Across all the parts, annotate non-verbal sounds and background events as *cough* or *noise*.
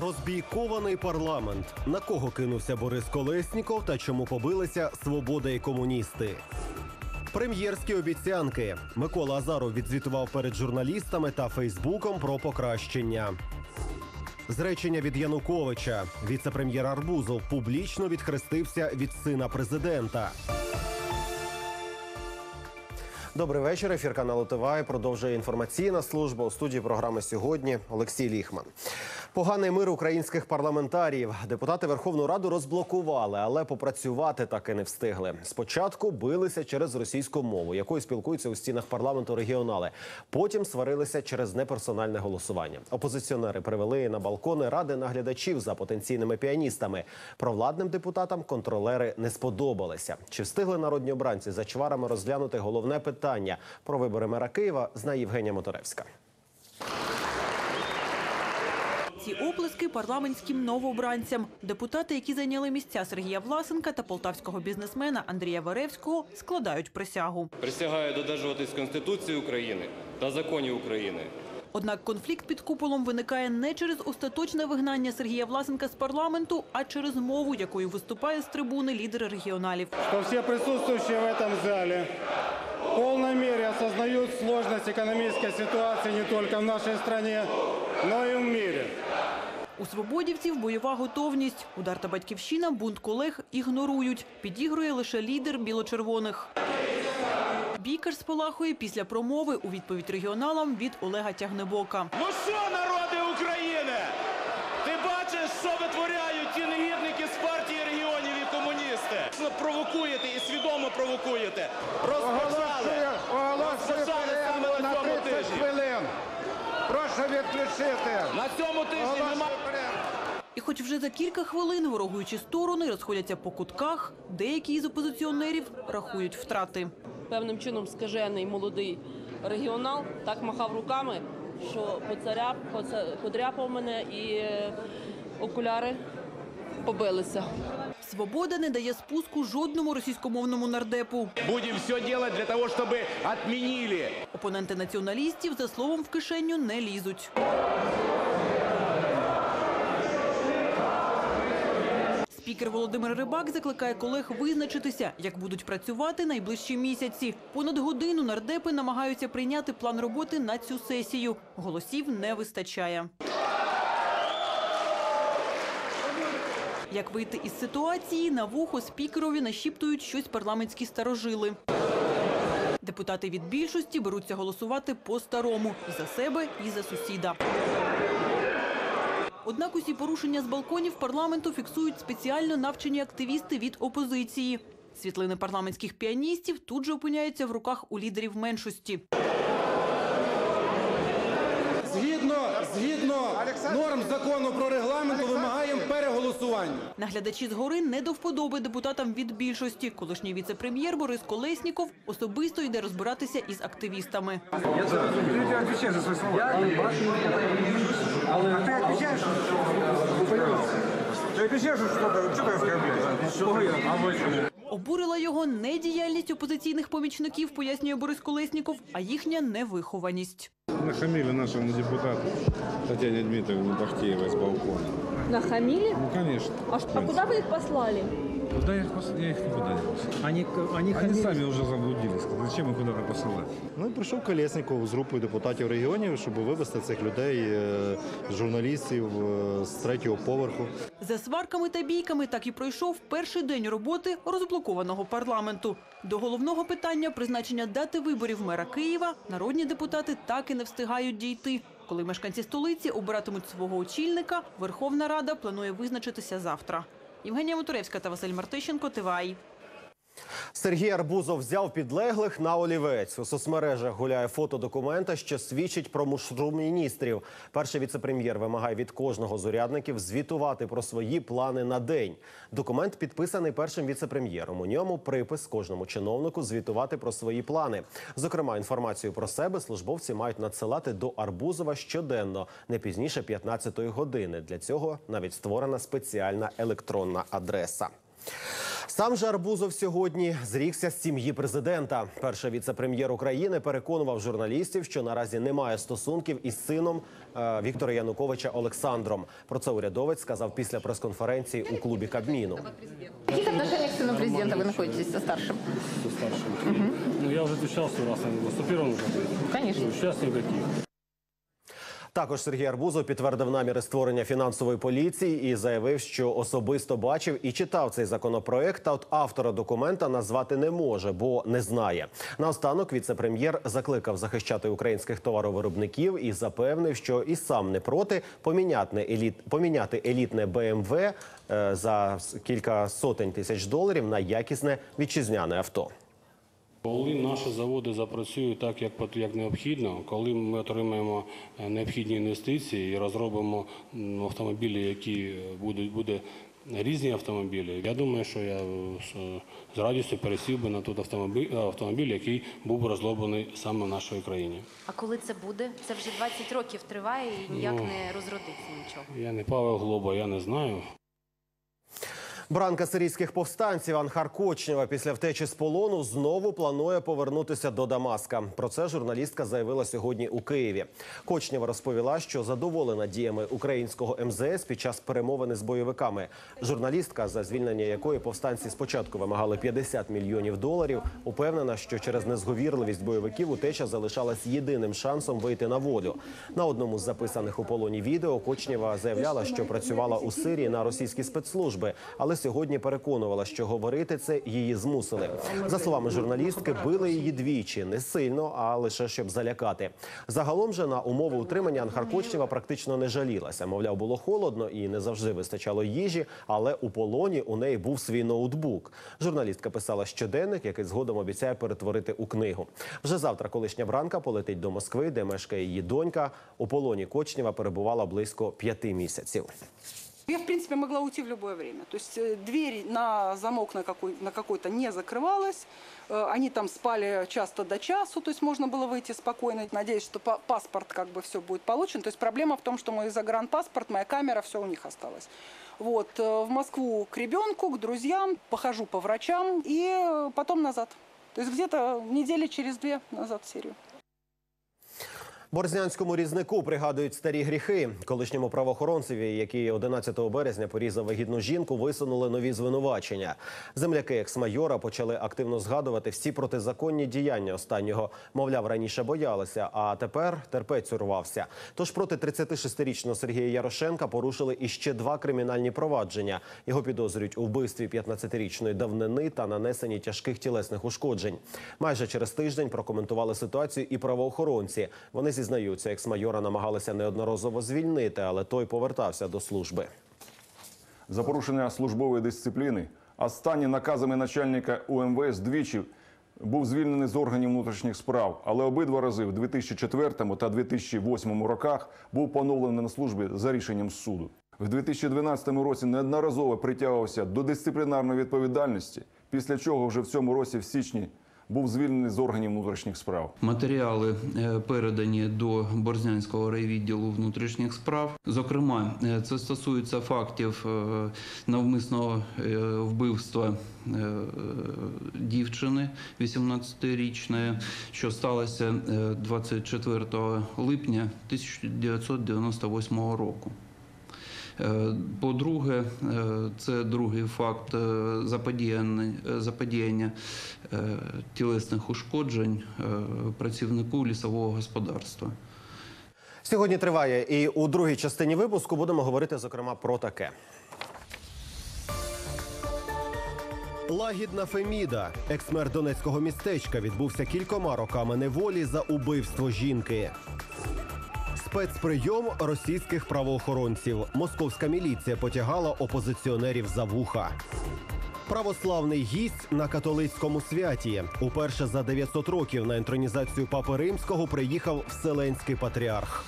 Розбійкований парламент. На кого кинувся Борис Колесніков та чому побилися свобода і комуністи? Прем'єрські обіцянки. Микола Азаров відзвітував перед журналістами та Фейсбуком про покращення. Зречення від Януковича. Віце-прем'єр Арбузов публічно відхрестився від сина президента. Добрий вечір. Ефір каналу ТВА продовжує інформаційна служба у студії програми сьогодні. Олексій Ліхман. Поганий мир українських парламентаріїв. Депутати Верховну Раду розблокували, але попрацювати так і не встигли. Спочатку билися через російську мову, якою спілкуються у стінах парламенту регіонали. Потім сварилися через неперсональне голосування. Опозиціонери привели на балкони ради наглядачів за потенційними піаністами. Провладним депутатам контролери не сподобалися. Чи встигли народні обранці за чварами розглянути головне питання про вибори мера Києва? Знає Євгенія Моторевська. Ці оплески парламентським новообранцям. Депутати, які зайняли місця Сергія Власенка та полтавського бізнесмена Андрія Варевського, складають присягу. Присягаю додержуватись Конституції України та законів України. Однак конфлікт під куполом виникає не через остаточне вигнання Сергія Власенка з парламенту, а через мову, якою виступає з трибуни лідер регіоналів. что все присутствующие в этом зале в полной мере осознают сложность экономической ситуации не только в нашей стране, но и в мире. У свободівців бойова готовність. Удар та батьківщина бунт колег ігнорують. Підігрує лише лідер біло-червоних. Бікар спалахує після промови у відповідь регіоналам від Олега Тягнебока. Ну що, народи України? Ти бачиш, що витворяють ті негідники з партії регіонів і комуністи? Провокуєте і свідомо провокуєте. Розпочали. Оголошую Розпочали саме перерву на на цьому 30 тижні. хвилин. Прошу відключити. На цьому тижні немає. І хоч вже за кілька хвилин ворогуючі сторони розходяться по кутках, деякі із опозиціонерів рахують втрати. певним чином скажений молодий регіонал так махав руками, що поцаряп, поца- подряпав мене і е, окуляри побилися. Свобода не дає спуску жодному російськомовному нардепу. Будем все делать для того, чтобы отменили. Опоненти націоналістів за словом в кишеню не лізуть. Спікер Володимир Рибак закликає колег визначитися, як будуть працювати найближчі місяці. Понад годину нардепи намагаються прийняти план роботи на цю сесію. Голосів не вистачає. Як вийти із ситуації, на вухо спікерові нашіптують щось парламентські старожили. Депутати від більшості беруться голосувати по-старому – за себе, і за сусіда. Однак усі порушення з балконів парламенту фіксують спеціально навчені активісти від опозиції. Світлини парламентських піаністів тут же опиняються в руках у лідерів меншості Згідно, згідно норм закону про регламент вимагаємо переголосування. Наглядачі згори не до вподоби депутатам від більшості. Колишній віце-прем'єр Борис Колесніков особисто йде розбиратися із активістами. Ты отвечаешь за свои слова. А ты отвечаешь? Ты отвечаешь что-то, что ты оскорбитель? А вы чему? Обурила його не діяльність опозиційних помічників, пояснює Борис Колесніков, а їхня невихованість. Нахамили нашому депутату Тетяні Дмитриевне Бахтеевой з балкона. Нахамили? Ну, звісно. А, куди а їх послали? Куда я их, пос- я их никуда не посылал. Они, они, Они сами уже заблудились. Зачем их куда-то посылать? Ну і прийшов Колєсніков з групою депутатів регіонів, щоб вивезти цих людей, е, журналістів е, з третього поверху. За сварками та бійками так і пройшов перший день роботи розблокованого парламенту. До головного питання призначення дати виборів мера Києва народні депутати так і не встигають дійти. Коли мешканці столиці обиратимуть свого очільника, Верховна Рада планує визначитися завтра. Євгенія Мотуревська та Василь Мартищенко, ТВАЙ. Сергій Арбузов взяв підлеглих на олівець. У соцмережах гуляє фото документа, що свідчить про мушру міністрів. Перший віцепрем'єр вимагає від кожного з урядників звітувати про свої плани на день. Документ підписаний першим віцепрем'єром. У ньому припис кожному чиновнику звітувати про свої плани. Зокрема, інформацію про себе службовці мають надсилати до Арбузова щоденно, не пізніше 15-ї години. Для цього навіть створена спеціальна електронна адреса. Сам же Арбузов сьогодні зрікся з сім'ї президента. Перший віце-прем'єр України переконував журналістів, що наразі немає стосунків із сином е, Віктора Януковича Олександром. Про це урядовець сказав після прес-конференції у клубі Кабміну. В каких отношениях с сыном президента вы находитесь со старшим? Со старшим. Ну, я уже отвечал сто раз, наверное, с первым уже. Конечно. Ну, Сейчас никаких. Також Сергій Арбузов підтвердив наміри створення фінансової поліції і заявив, що особисто бачив і читав цей законопроект. Та от автора документа назвати не може, бо не знає. Наостанок віце-прем'єр закликав захищати українських товаровиробників і запевнив, що і сам не проти поміняти еліт поміняти елітне БМВ е, за кілька сотень тисяч доларів на якісне вітчизняне авто. Коли наші заводи запрацюють так, як, як необхідно, коли ми отримаємо е, необхідні інвестиції і розробимо автомобілі, які е, будуть буде різні автомобілі, я думаю, що я е, з- радістю пересів би на той автомобіль, автомобіль, який був би розроблений саме в нашій країні. А коли це буде? Це вже 20 років триває і ніяк Ну. не розродиться нічого. Я не Павел Глоба, я не знаю. Бранка сирійських повстанців Анхар Кочнєва після втечі з полону знову планує повернутися до Дамаска. Про це журналістка заявила сьогодні у Києві. Кочнєва розповіла, що задоволена діями українського МЗС під час перемовини з бойовиками. Журналістка, за звільнення якої повстанці спочатку вимагали 50 мільйонів доларів, упевнена, що через незговірливість бойовиків утеча залишалась єдиним шансом вийти на волю. На одному з записаних у полоні відео Кочнєва заявляла, що працювала у Сирії на російські спецслужби, але сьогодні переконувала, що говорити це її змусили. За словами журналістки, били її двічі не сильно, а лише щоб залякати. Загалом же на умови утримання Анхар Кочнєва практично не жалілася. Мовляв, було холодно і не завжди вистачало їжі, але у полоні у неї був свій ноутбук. Журналістка писала щоденник, який згодом обіцяє перетворити у книгу. Вже завтра колишня бранка полетить до Москви, де мешкає її донька. У полоні Кочнєва перебувала близько п'яти місяців. Я, в принципе, могла уйти в любое время. То есть э, дверь на замок на, какой, на какой-то не закрывалась. Э, Они там спали часто до часу, то есть можно было выйти спокойно. Надеюсь, что па- паспорт как бы все будет получен. То есть проблема в том, что мой загранпаспорт, моя камера, все у них осталось. Вот, э, в Москву к ребенку, к друзьям, похожу по врачам и потом назад. То есть где-то недели через две назад в Сирию. Борзнянському різнику пригадують старі гріхи. Колишньому правоохоронцеві, який 11 березня порізав вагітну жінку, висунули нові звинувачення. Земляки екс-майора почали активно згадувати всі протизаконні діяння останнього. Мовляв, раніше боялися, а тепер терпець урвався. Тож проти 36-річного Сергія Ярошенка порушили іще два кримінальні провадження. Його підозрюють у вбивстві 15-річної давнини та нанесенні тяжких тілесних ушкоджень. Майже через тиждень прокоментували ситуацію і правоохоронці. Вони зізнаються, екс-майора намагалися неодноразово звільнити, але той повертався до служби. За порушення службової дисципліни останні наказами начальника УМВС двічі був звільнений з органів внутрішніх справ, але обидва рази в 2004 та 2008 роках був поновлений на службі за рішенням суду. В 2012 році неодноразово притягувався до дисциплінарної відповідальності, після чого вже в цьому році в січні був звільнений з органів внутрішніх справ. Матеріали е, передані до Борзнянського райвідділу внутрішніх справ. Зокрема, е, це стосується фактів е, навмисного вбивства дівчини 18-річної, що сталося е, 24 липня 1998 року. Е, По-друге, е, це другий факт е, заподіяння, тілесних ушкоджень працівнику лісового господарства. Сьогодні триває, і у другій частині випуску будемо говорити зокрема про таке. Лагідна Феміда, екс-мер Донецького містечка, відбувся кількома роками неволі за убивство жінки. Спецприйом російських правоохоронців. Московська міліція потягала опозиціонерів за вуха. Православний гість на католицькому святі. Уперше за 900 років на інтронізацію папи римського приїхав вселенський патріарх.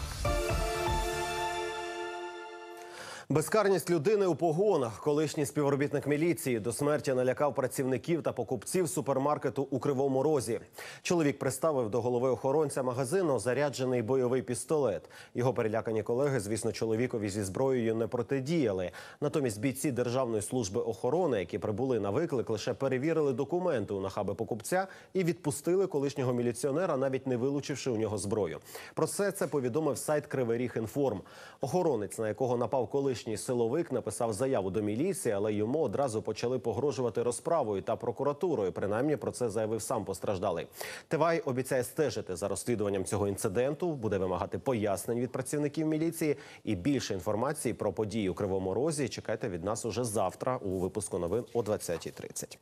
Безкарність людини у погонах. Колишній співробітник міліції до смерті налякав працівників та покупців супермаркету у Кривому Розі. Чоловік приставив до голови охоронця магазину заряджений бойовий пістолет. Його перелякані колеги, звісно, чоловікові зі зброєю не протидіяли. Натомість бійці Державної служби охорони, які прибули на виклик, лише перевірили документи у нахаби покупця і відпустили колишнього міліціонера, навіть не вилучивши у нього зброю. Про все це повідомив сайт Кривий Ріг Інформ. Охоронець, на якого напав колишній силовик, написав заяву до міліції, але йому одразу почали погрожувати розправою та прокуратурою. Принаймні про це заявив сам постраждалий. Тивай обіцяє стежити за розслідуванням цього інциденту, буде вимагати пояснень від працівників міліції і більше інформації про події у Кривому Розі. Чекайте від нас уже завтра у випуску новин о 20.30.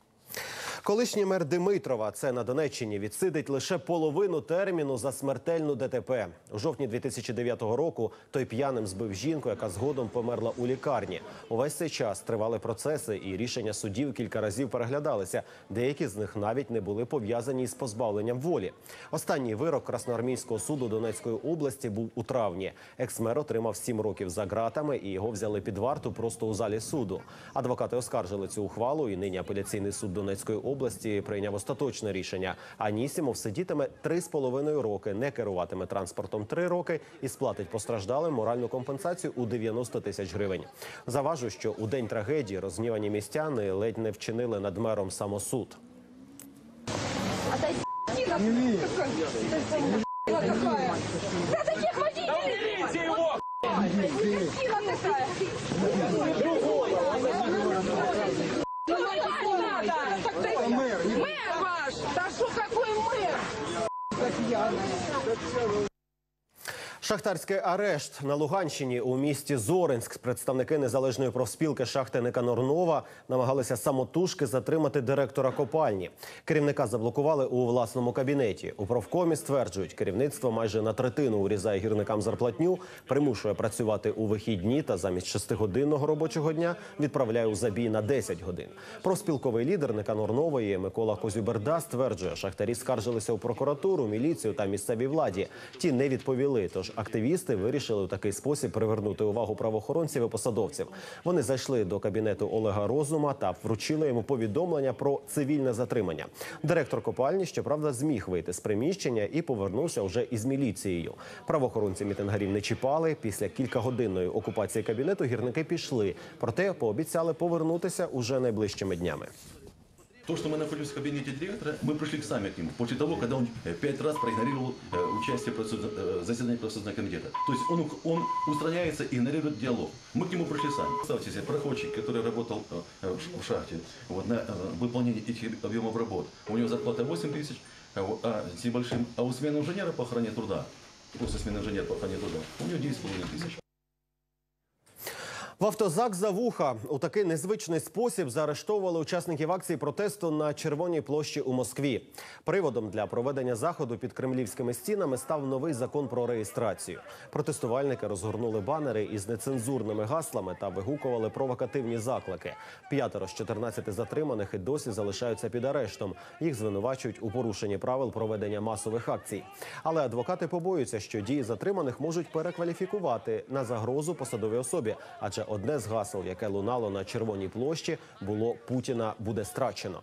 Колишній мер Димитрова, це на Донеччині, відсидить лише половину терміну за смертельну ДТП. У жовтні 2009 року той п'яним збив жінку, яка згодом померла у лікарні. Увесь цей час тривали процеси, і рішення судів кілька разів переглядалися. Деякі з них навіть не були пов'язані із позбавленням волі. Останній вирок Красноармійського суду Донецької області був у травні. Екс-мер отримав сім років за ґратами, і його взяли під варту просто у залі суду. Адвокати оскаржили цю ухвалу, і нині апеляційний суд Донецької області прийняв остаточне рішення. Анісімов сидітиме три з половиною роки, не керуватиме транспортом три роки і сплатить постраждалим моральну компенсацію у 90 тисяч гривень. Заважу, що у день трагедії розгнівані містяни ледь не вчинили над мером самосуд. Да таких водителей! его! Скотина такая! Мэр ваш! Да что какой мэр? Шахтарський арешт на Луганщині у місті Зоринськ. Представники незалежної профспілки шахти Никанорнова намагалися самотужки затримати директора копальні. Керівника заблокували у власному кабінеті. У профкомі стверджують, керівництво майже на третину урізає гірникам зарплатню, примушує працювати у вихідні та замість шестигодинного робочого дня відправляє у забій на 10 годин. Профспілковий лідер Никанор Нової Микола Козюберда стверджує, шахтарі скаржилися у прокуратуру, міліцію та місцевій владі. Ті не відповіли. Тож активісти вирішили у такий спосіб привернути увагу правоохоронців і посадовців. Вони зайшли до кабінету Олега Розума та вручили йому повідомлення про цивільне затримання. Директор копальні, щоправда, зміг вийти з приміщення і повернувся вже із міліцією. Правоохоронці мітингарів не чіпали. Після кількагодинної окупації кабінету гірники пішли, проте пообіцяли повернутися уже найближчими днями. То, что мы находимся в кабинете директора, мы пришли сами к нему после того, когда он э, пять раз проигнорировал э, участие профсоюз- э, заседании комитета. То есть он, он устраняется и игнорирует диалог. Мы к нему пришли сами. Представьте себе, проходчик, который работал в шахте вот, на выполнение этих объемов работ. У него зарплата 8 тысяч, а, а с небольшим, а у смены инженера по охране труда, после смены инженера по охране труда, у него 10,5 тысяч. В автозак за вуха у такий незвичний спосіб заарештовували учасників акції протесту на Червоній площі у Москві. Приводом для проведення заходу під кремлівськими стінами став новий закон про реєстрацію. Протестувальники розгорнули банери із нецензурними гаслами та вигукували провокативні заклики. П'ятеро з 14 затриманих і досі залишаються під арештом. Їх звинувачують у порушенні правил проведення масових акцій. Але адвокати побоюються, що дії затриманих можуть перекваліфікувати на загрозу посадовій особі, адже одне з гасел, яке лунало на червоній площі, було Путіна буде страчено.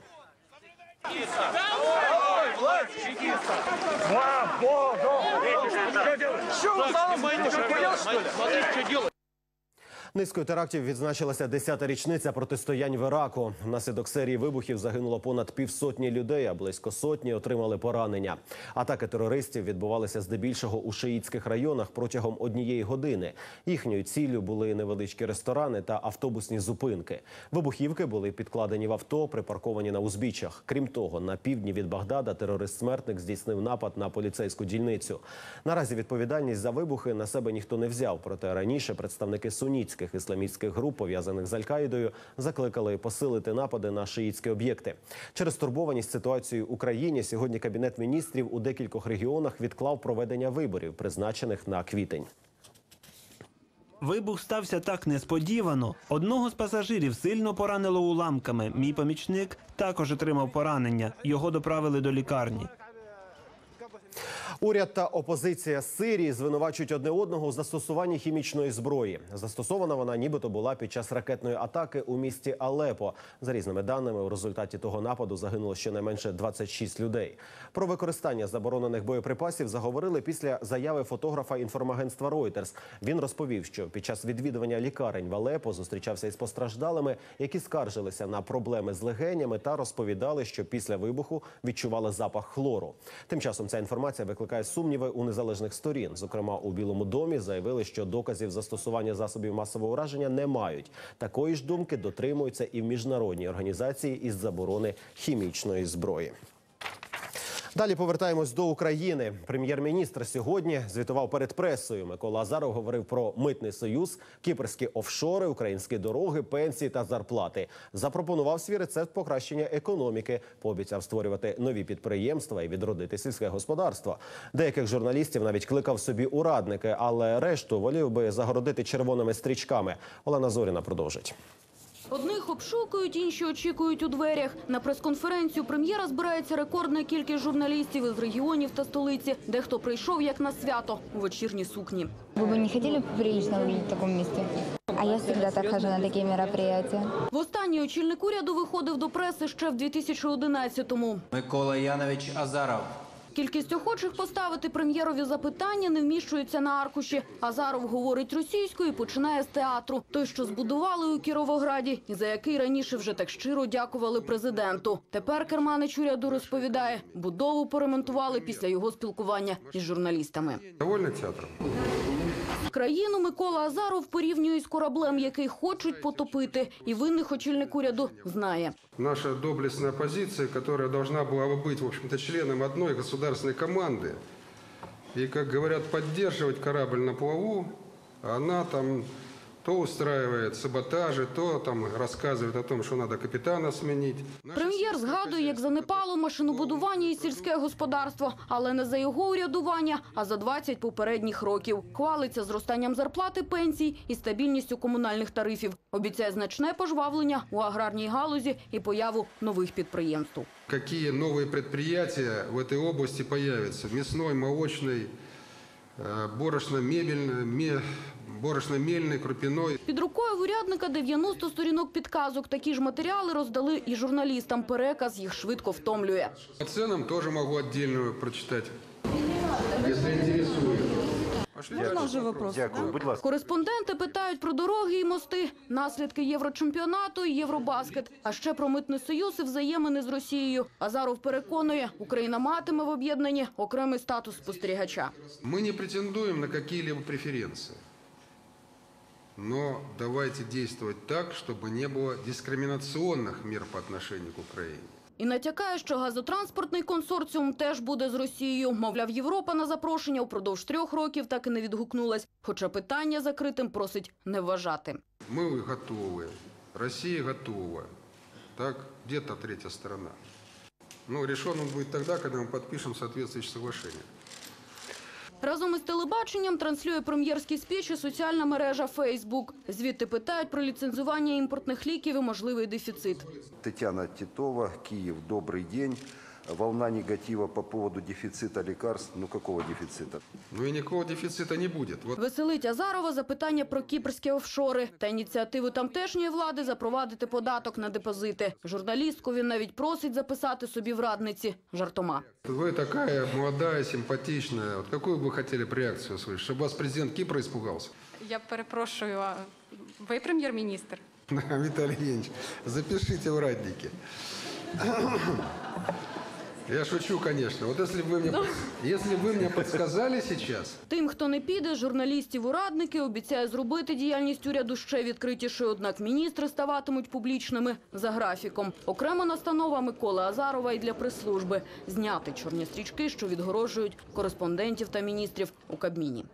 Низкою терактів відзначилася 10-та річниця протистоянь в Іраку. Внаслідок серії вибухів загинуло понад півсотні людей, а близько сотні отримали поранення. Атаки терористів відбувалися здебільшого у шиїтських районах протягом однієї години. Їхньою ціллю були невеличкі ресторани та автобусні зупинки. Вибухівки були підкладені в авто, припарковані на узбіччях. Крім того, на півдні від Багдада терорист-смертник здійснив напад на поліцейську дільницю. Наразі відповідальність за вибухи на себе ніхто не взяв. Проте раніше представники сунітських ісламістських груп, пов'язаних з Аль-Каїдою, закликали посилити напади на шиїтські об'єкти. Через турбованість ситуацією в Україні сьогодні кабінет міністрів у декількох регіонах відклав проведення виборів, призначених на квітень. Вибух стався так несподівано. Одного з пасажирів сильно поранило уламками. Мій помічник також отримав поранення. Його доправили до лікарні. Уряд та опозиція Сирії звинувачують одне одного у застосуванні хімічної зброї. Застосована вона нібито була під час ракетної атаки у місті Алепо. За різними даними, у результаті того нападу загинуло щонайменше 26 людей. Про використання заборонених боєприпасів заговорили після заяви фотографа інформагентства Reuters. Він розповів, що під час відвідування лікарень в Алепо зустрічався із постраждалими, які скаржилися на проблеми з легенями та розповідали, що після вибуху відчували запах хлору. Тим часом ця інформація викликає сумніви у незалежних сторін. Зокрема, у Білому домі заявили, що доказів застосування засобів масового ураження не мають. Такої ж думки дотримуються і в міжнародній організації із заборони хімічної зброї. Далі повертаємось до України. Прем'єр-міністр сьогодні звітував перед пресою. Микола Азаров говорив про митний союз, кіпрські офшори, українські дороги, пенсії та зарплати. Запропонував свій рецепт покращення економіки. Пообіцяв створювати нові підприємства і відродити сільське господарство. Деяких журналістів навіть кликав собі урадники, але решту волів би загородити червоними стрічками. Олена Зоріна продовжить. Одних обшукують, інші очікують у дверях. На прес-конференцію прем'єра збирається рекордна кількість журналістів із регіонів та столиці. Дехто прийшов як на свято у вечірній сукні. Вы бы не хотели прилично в таком месте? А я всегда так хожу на такие мероприятия. Востаннє очільник уряду виходив до преси ще в 2011-му. Микола Янович Азаров. Кількість охочих поставити прем'єрові запитання не вміщується на аркуші. Азаров говорить російською і починає з театру. Той, що збудували у Кіровограді, і за який раніше вже так щиро дякували президенту. Тепер керманич уряду розповідає, будову поремонтували після його спілкування із журналістами. Довольны театром? Країну Микола Азаров порівнює з кораблем, який хочуть потопити. І винних очільник уряду знає. Наша доблестная оппозиция, которая должна была бы быть, в общем-то, членом одной государственной команды, и, как говорят, поддерживать корабль на плаву, она там то устраивает саботажи, то там рассказывает о том, что надо капитана сменить. Прем'єр згадує, як занепало машинобудування і сільське господарство, але не за його урядування, а за 20 попередніх років. Хвалиться зростанням зарплати, пенсій і стабільністю комунальних тарифів. Обіцяє значне пожвавлення у аграрній галузі і появу нових підприємств. Какие новые предприятия в этой области появятся? Мясной, молочный, э, борошно-мебельный, ме- борошно-мельный, крупяной. Під рукою в урядника 90 сторінок підказок. Такі ж матеріали роздали і журналістам. Переказ їх швидко втомлює. По ценам тоже могу отдельную прочитать, если интересует. Можна вже вопрос? Дякую, будь ласка. Кореспонденти питають про дороги і мости, наслідки єврочемпіонату і євробаскет, а ще про митний союз і взаємини з Росією. Азаров переконує, Україна матиме в об'єднанні окремий статус спостерігача. Мы не претендуем на какие-либо преференции Но давайте действовать так, чтобы не было дискриминационных мер по отношению к Украине. І натякає, що газотранспортний консорціум теж буде з Росією. Мовляв, Європа на запрошення упродовж трьох років так і не відгукнулась. Хоча питання закритим просить не вважати. Мы готовы, Россия готова. Так, где-то третья сторона. Ну, решен он будет тогда, когда мы подпишем соответствующее соглашение. Разом із телебаченням транслює прем'єрські спічі соціальна мережа Фейсбук. Звідти питають про ліцензування імпортних ліків і можливий дефіцит. Тетяна Титова, Київ, добрий день Волна негатива по поводу дефицита лекарств. Ну какого дефицита? Ну и никакого дефицита не будет. Вот Веселить Азарова запитання про кіпрські офшори та ініціативу тамтешньої влади запровадити податок на депозити. Журналістку він навіть просить записати собі в радниці жартома. вы такая молодая, симпатичная. Вот какую бы вы хотели бы реакцию услышать? Чтобы вас президент Кипра испугался? Я перепрошую, а ви прем'єр-міністр? *laughs* Виталий Евгеньевич, запишите в радники. Я шучу, конечно. Вот если бы вы мне, если бы вы мне подсказали сейчас, Тим, хто не піде, з журналістів урадники обіцяє зробити діяльність уряду ще відкритішою. Однак міністри ставатимуть публічними за графіком. Окрема настанова Миколи Азарова і для прес-служби – зняти чорні стрічки, що відгорожують кореспондентів та міністрів у Кабміні.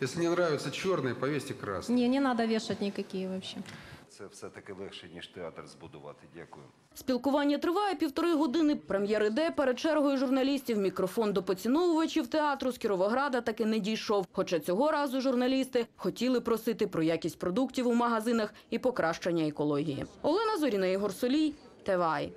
если не нравится черный, повесьте красный. Ні, не треба вішати ніякі взагалі. Це все-таки легше, ніж театр збудувати. Дякую. Спілкування триває півтори години. Прем'єр іде перед чергою журналістів. Мікрофон до поціновувачів театру з Кіровограда таки не дійшов. Хоча цього разу журналісти хотіли просити про якість продуктів у магазинах і покращення екології. Олена Зоріна, Ігор Солій, ТВАЙ.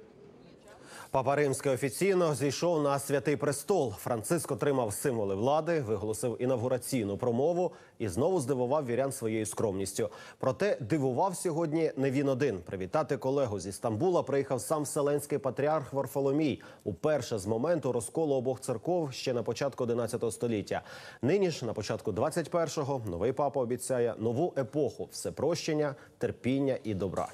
Папа Римський офіційно зійшов на святий престол. Франциск отримав символи влади, виголосив інавгураційну промову і знову здивував вірян своєю скромністю. Проте дивував сьогодні не він один. Привітати колегу зі Стамбула приїхав сам вселенський патріарх Варфоломій. Уперше з моменту розколу обох церков ще на початку 11 століття. Нині ж на початку 21-го новий папа обіцяє нову епоху всепрощення, терпіння і добра.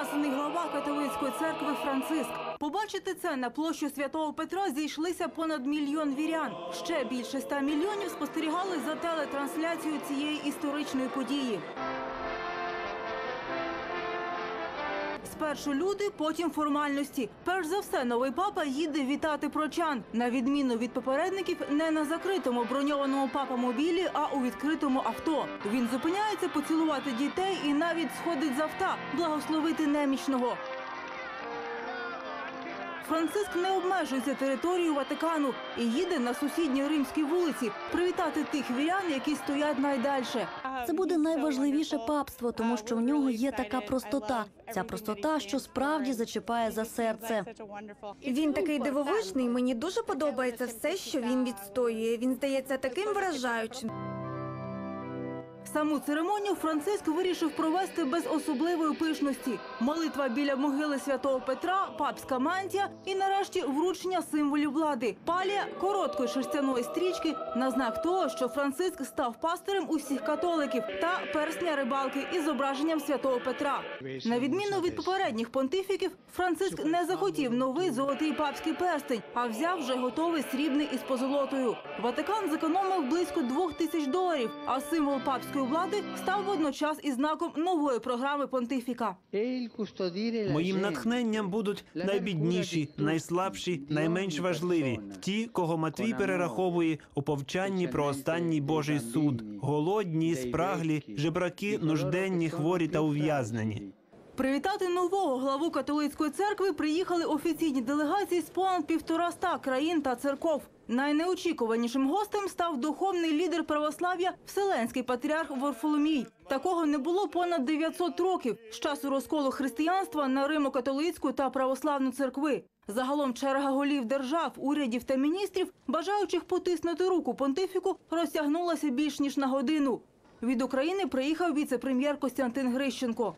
Богопомазаний глава католицької церкви Франциск. Побачити це на площу Святого Петра зійшлися понад мільйон вірян. Ще більше ста мільйонів спостерігали за телетрансляцією цієї історичної події. Спершу люди, потім формальності. Перш за все, новий папа їде вітати прочан. На відміну від попередників, не на закритому броньованому папа-мобілі, а у відкритому авто. Він зупиняється поцілувати дітей і навіть сходить з авто, благословити немічного. Франциск не обмежується територією Ватикану і їде на сусідній римській вулиці привітати тих вірян, які стоять найдальше. Це буде найважливіше папство, тому що в нього є така простота. Ця простота, що справді зачіпає за серце. Він такий дивовижний. Мені дуже подобається все, що він відстоює. Він здається таким вражаючим. Саму церемонію Франциск вирішив провести без особливої пишності. Молитва біля могили святого Петра, папська мантія і нарешті вручення символів влади. Палія короткої шерстяної стрічки на знак того, що Франциск став пастирем усіх католиків та персня рибалки із зображенням святого Петра. На відміну від попередніх понтифіків, Франциск не захотів новий золотий папський перстень, а взяв вже готовий срібний із позолотою. Ватикан зекономив близько двох тисяч доларів, а символ папської влади став водночас і знаком нової програми понтифіка. Моїм натхненням будуть найбідніші, найслабші, найменш важливі ті, кого Матвій перераховує у повчанні про останній Божий суд: голодні, спраглі, жебраки, нужденні, хворі та ув'язнені. Привітати нового главу католицької церкви приїхали офіційні делегації з понад півтораста країн та церков. Найнеочікуванішим гостем став духовний лідер православ'я Вселенський патріарх Варфоломій. Такого не було понад 900 років з часу розколу християнства на Римо-католицьку та православну церкви. Загалом черга голів держав, урядів та міністрів, бажаючих потиснути руку понтифіку, розтягнулася більш ніж на годину. Від України приїхав віце-прем'єр Костянтин Грищенко.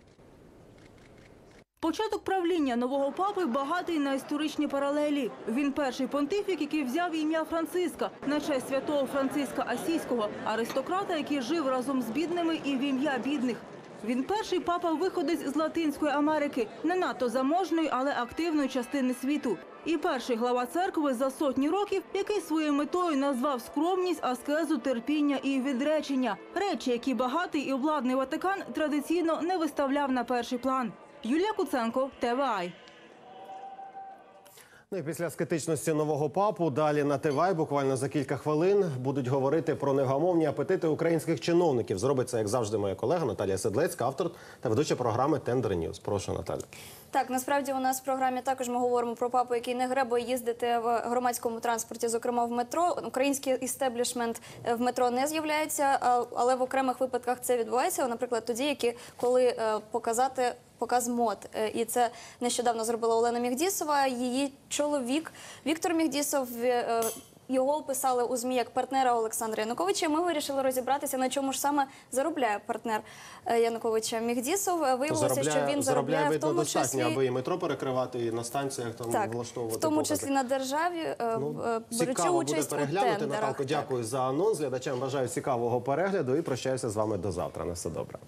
Початок правління нового папи багатий на історичні паралелі. Він перший понтифік, який взяв ім'я Франциска на честь святого Франциска Асійського, аристократа, який жив разом з бідними і в ім'я бідних. Він перший папа виходець з Латинської Америки, не надто заможної, але активної частини світу. І перший глава церкви за сотні років, який своєю метою назвав скромність, аскезу, терпіння і відречення речі, які багатий і обладний Ватикан традиційно не виставляв на перший план. Юлія Куценко, ТВАЙ. Ну і після скетичності нового папу далі на ТВ буквально за кілька хвилин будуть говорити про невгамовні апетити українських чиновників. Зробить це, як завжди, моя колега Наталія Седлецька, автор та ведуча програми Тендер Ньюз. Прошу, Наталя. Так, насправді у нас в програмі також ми говоримо про папу, який не гребує їздити в громадському транспорті, зокрема в метро. Український істеблішмент в метро не з'являється, але в окремих випадках це відбувається. Наприклад, тоді, які коли е, показати. Показ мод, Е, і це нещодавно зробила Олена Мігдісова. Її чоловік Віктор Мігдісов е, його описали у змі як партнера Олександра Януковича. Ми вирішили розібратися, на чому ж саме заробляє партнер е, Януковича Мігдісов. Е, Виявилося, що він заробляє в видно, тому достатньо, числі аби і метро перекривати, і на станціях там так, влаштовувати в тому числі на державі, е, е, беручи буде участь у переглянути. тендерах. Наталко, дякую за анонс. Глядачам бажаю цікавого перегляду і прощаюся з вами до завтра. На все добре.